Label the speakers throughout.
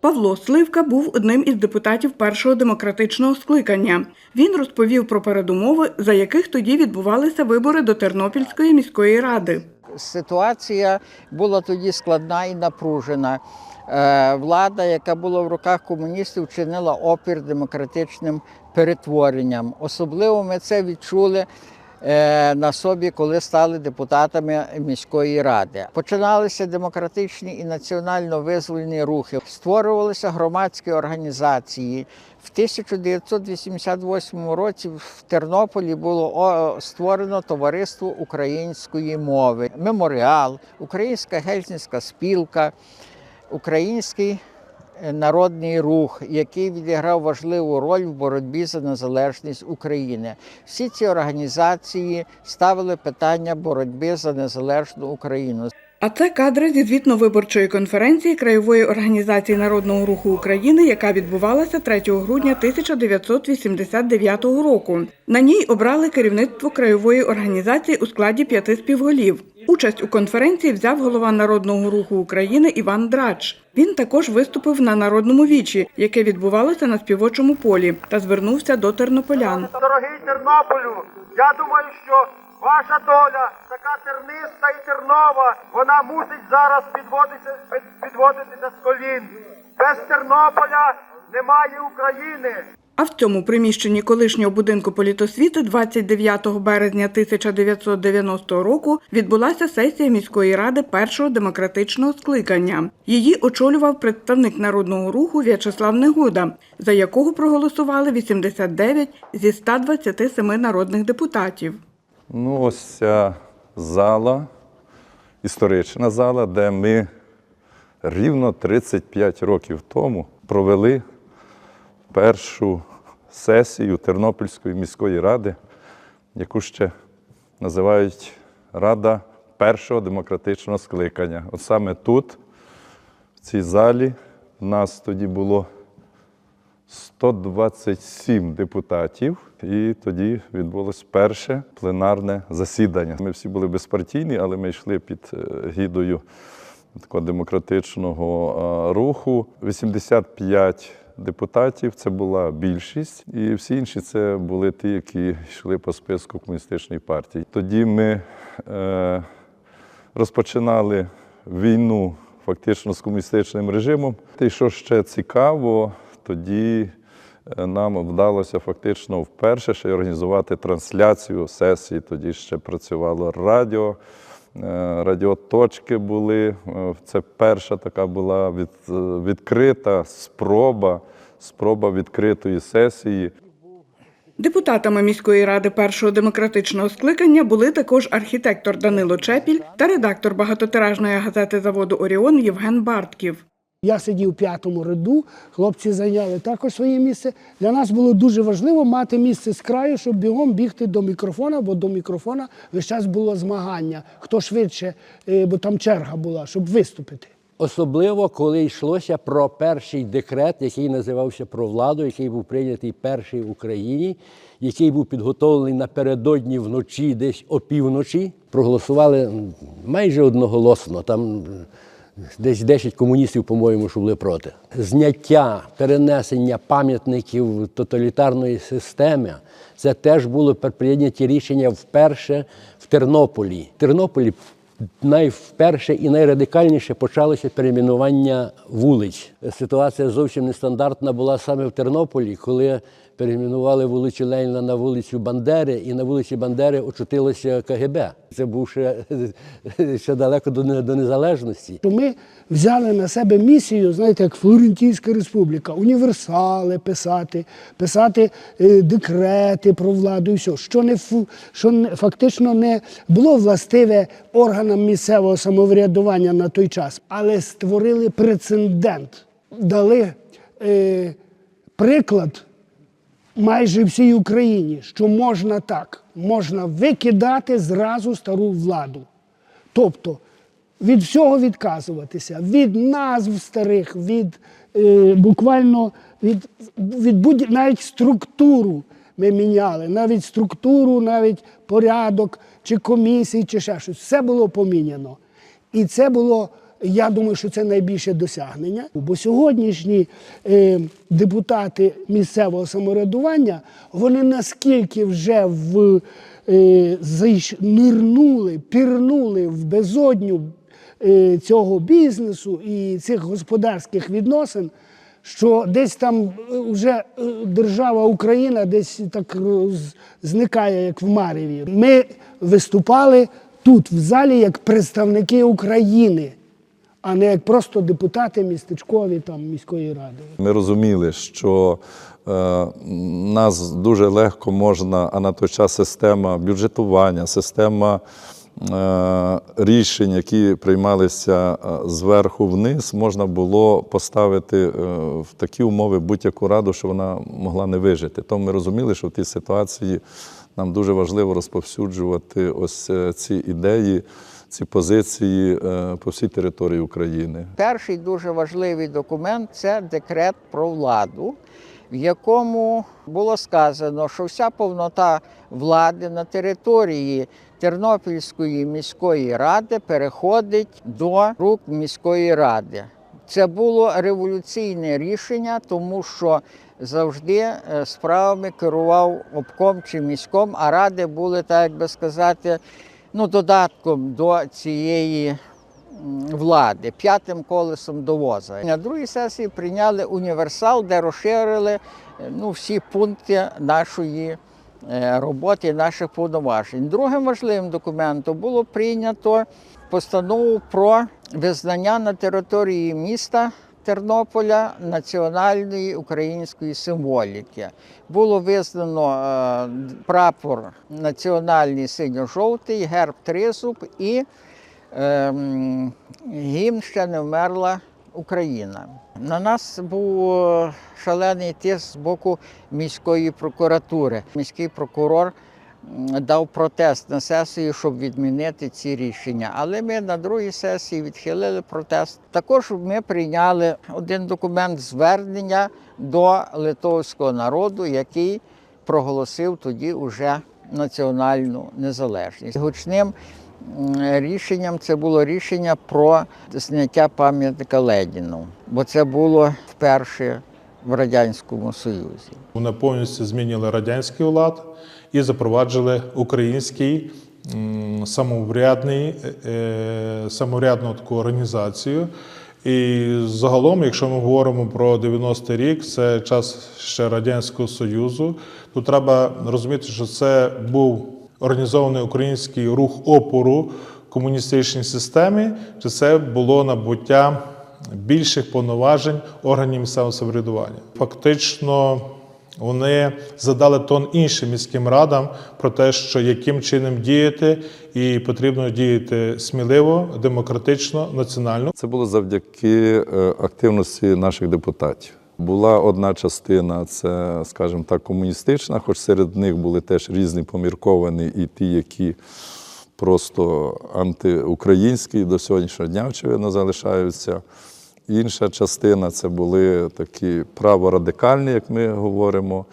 Speaker 1: Павло Сливка був одним із депутатів першого демократичного скликання. Він розповів про передумови, за яких тоді відбувалися вибори до Тернопільської міської ради.
Speaker 2: Ситуація була тоді складна і напружена. Е, Влада, яка була в руках комуністів, чинила опір демократичним перетворенням. Особливо ми це відчули на собі, коли стали депутатами міської ради. Починалися демократичні і національно визвольні рухи, створювалися громадські організації. В 1988 році в Тернополі було створено товариство української мови, меморіал, Українська гельсінська спілка, Український е, народний рух, який відіграв важливу роль в боротьбі за незалежність України. Всі ці організації ставили питання боротьби за незалежну Україну.
Speaker 1: А це кадри зі звітно-виборчої конференції Краєвої організації Народного руху України, яка відбувалася 3 грудня 1989 року. На ній обрали керівництво краєвої організації у складі п'яти співголів. Участь у конференції взяв голова Народного руху України Іван Драч. Він також виступив на народному вічі, яке відбувалося на співочому полі, та звернувся до тернополян.
Speaker 3: Дорогий Тернополю, я думаю, що ваша доля така терниста і тернова, вона мусить зараз підводитися, підводитися з колін. Без Тернополя немає України.
Speaker 1: А в цьому приміщенні колишнього будинку політосвіти 29 березня 1990 року відбулася сесія міської ради першого демократичного скликання. Її очолював представник народного руху В'ячеслав Негода, за якого проголосували 89 зі 127 народних депутатів.
Speaker 4: Ну, ось ця зала, історична зала, де ми рівно 35 років тому провели першу сесію Тернопільської міської ради, яку ще називають Рада першого демократичного скликання. От саме тут, в цій залі, нас тоді було 127 депутатів, і тоді відбулось перше пленарне засідання. Ми всі були безпартійні, але ми йшли під е, гідою такого демократичного руху. 85 депутатів це була більшість, і всі інші це були ті, які йшли по списку комуністичної партії. Тоді ми е, розпочинали війну фактично з комуністичним режимом. І що ще цікаво, тоді е, нам вдалося фактично вперше ще організувати трансляцію сесії. Тоді ще працювало радіо, е, радіоточки були. Е, Це перша така була від, відкрита спроба, спроба відкритої сесії.
Speaker 1: Депутатами міської ради першого демократичного скликання були також архітектор Данило Чепіль та редактор багатотиражної газети заводу Оріон Євген Бартків.
Speaker 5: Я сидів в п'ятому ряду, хлопці зайняли також своє місце. Для нас було дуже важливо мати місце з краю, щоб бігом бігти до мікрофона, бо до мікрофона весь час було змагання. Хто швидше, е, бо там черга була, щоб виступити.
Speaker 6: Особливо, коли йшлося про перший декрет, який називався про владу, який був прийнятий перший в Україні, який був підготовлений напередодні вночі, десь опівночі. Проголосували майже одноголосно. Там десь 10 комуністів, по-моєму, що були проти. Зняття, перенесення пам'ятників тоталітарної системи. Це теж було прийняті рішення вперше в Тернополі. В Тернополі найвперше і найрадикальніше почалося перейменування вулиць. Ситуація зовсім нестандартна була саме в Тернополі, коли перейменували вулицю Леніна на вулицю Бандери, і на вулиці Бандери очутилося КГБ. Це був ще, ще далеко до, до незалежності.
Speaker 5: Ми взяли на себе місію, знаєте, як Флорентійська республіка, універсали писати, писати е, декрети про владу і все, що не що фактично не було властиве органам місцевого самоврядування на той час, але створили прецедент, дали е, приклад майже всій Україні, що можна так, можна викидати зразу стару владу. Тобто від всього відказуватися, від назв старих, від е, буквально від, від будь навіть структуру ми міняли, навіть структуру, навіть порядок, чи комісій, чи ще щось. Все було поміняно. І це було Я думаю, що це найбільше досягнення. Бо сьогоднішні е, депутати місцевого самоврядування вони наскільки вже в е, нирнули, пірнули в безодню е, цього бізнесу і цих господарських відносин, що десь там вже держава Україна десь так зникає, як в Мареві. Ми виступали тут, в залі, як представники України, а не як просто депутати містечкові там, міської ради.
Speaker 4: Ми розуміли, що е, нас дуже легко можна, а на той час система бюджетування, система е, рішень, які приймалися е, зверху вниз, можна було поставити е, в такі умови будь-яку раду, що вона могла не вижити. Тому ми розуміли, що в тій ситуації нам дуже важливо розповсюджувати ось ці ідеї, ці позиції е, по всій території України.
Speaker 2: Перший дуже важливий документ це декрет про владу, в якому було сказано, що вся повнота влади на території Тернопільської міської ради переходить до рук міської ради. Це було революційне рішення, тому що завжди е, справами керував обком чи міськом, а ради були, так би сказати, ну, додатком до цієї влади, п'ятим колесом до воза. На другій сесії прийняли універсал, де розширили е, ну, всі пункти нашої е, роботи, наших повноважень. Другим важливим документом було прийнято постанову про визнання на території міста. Тернополя національної української символіки було визнано е, прапор національний синьо-жовтий, герб тризуб і ем, гімн ще не вмерла Україна. На нас був е, шалений тиск з боку міської прокуратури. Міський прокурор дав протест на сесію, щоб відмінити ці рішення. Але ми на другій сесії відхилили протест. Також ми прийняли один документ звернення до литовського народу, який проголосив тоді уже національну незалежність. Гучним рішенням це було рішення про зняття пам'ятника Леніну, бо це було вперше в Радянському Союзі.
Speaker 7: Вони повністю змінили радянський лад і запроваджили український самоврядний, е, самоврядну таку організацію. І загалом, якщо ми говоримо про 90-й рік, це час ще Радянського Союзу, то треба розуміти, що це був організований український рух опору комуністичній системі, чи це було набуття більших повноважень органів місцевого самоврядування. Фактично, вони задали тон іншим міським радам про те, що яким чином діяти, і потрібно діяти сміливо, демократично, національно.
Speaker 4: Це було завдяки е, активності наших депутатів. Була одна частина, це, скажімо так, комуністична, хоч серед них були теж різні помірковані і ті, які просто антиукраїнські до сьогоднішнього дня, очевидно, залишаються. Інша частина це були такі праворадикальні, як ми говоримо,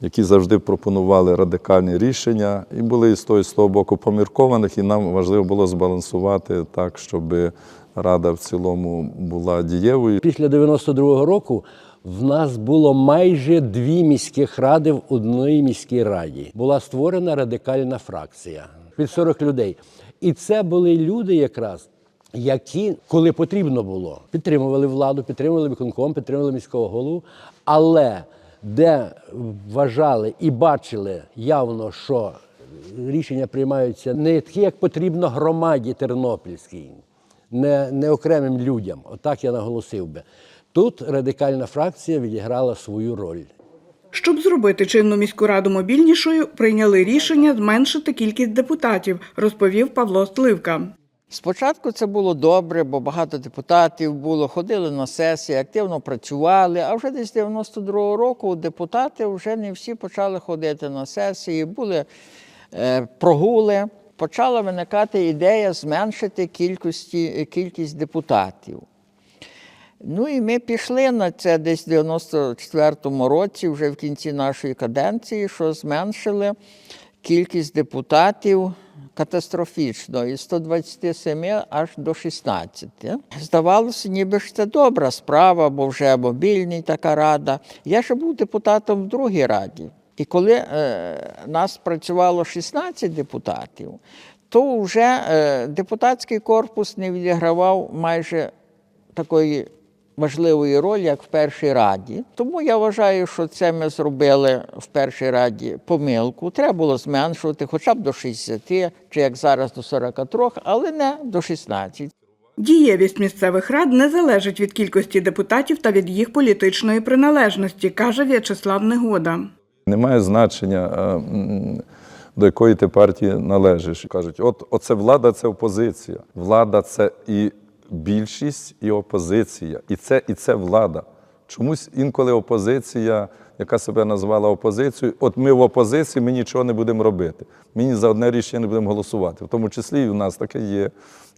Speaker 4: які завжди пропонували радикальні рішення, і були і з того, і з того боку поміркованих, і нам важливо було збалансувати так, щоб рада в цілому була дієвою.
Speaker 6: Після 92-го року в нас було майже дві міських ради в одній міській раді. Була створена радикальна фракція під 40 людей. І це були люди якраз. Які, коли потрібно було, підтримували владу, підтримували виконком, підтримували міського голову, але де вважали і бачили явно, що рішення приймаються не такі, як потрібно громаді тернопільській, не, не окремим людям. Отак я наголосив би. Тут радикальна фракція відіграла свою роль.
Speaker 1: Щоб зробити чинну міську раду мобільнішою, прийняли рішення зменшити кількість депутатів, розповів Павло Сливка.
Speaker 2: Спочатку це було добре, бо багато депутатів було, ходили на сесії, активно працювали. А вже десь з 92-го року депутати вже не всі почали ходити на сесії, були е, прогули. Почала виникати ідея зменшити кількості, кількість депутатів. Ну і ми пішли на це десь в 94-му році, вже в кінці нашої каденції, що зменшили кількість депутатів катастрофічно із 127 аж до 16. Здавалося, ніби ж це добра справа, бо вже мобільний така рада. Я ще був депутатом в другій раді. І коли е, нас працювало 16 депутатів, то вже е, депутатський корпус не відігравав майже такої важливої ролі, як в першій раді. Тому я вважаю, що це ми зробили в першій раді помилку. Треба було зменшувати хоча б до 60, чи як зараз до 43, але не до 16.
Speaker 1: Дієвість місцевих рад не залежить від кількості депутатів та від їх політичної приналежності, каже В'ячеслав Негода.
Speaker 4: Немає значення, е, до якої ти партії належиш. Кажуть, от оце влада це опозиція. Влада це і більшість, і опозиція. І це, і це влада. Чомусь інколи опозиція, яка себе назвала опозицією, от ми в опозиції, ми нічого не будемо робити. Ми ні за одне рішення не будемо голосувати. В тому числі і в нас таке є.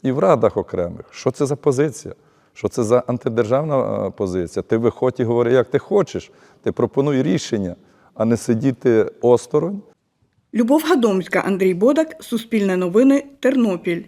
Speaker 4: І в радах окремих. Що це за позиція? Що це за антидержавна е, позиція? Ти виходь і говори, як ти хочеш. Ти пропонуй рішення, а не сидіти осторонь.
Speaker 1: Любов Гадомська, Андрій Бодак, Суспільне новини, Тернопіль.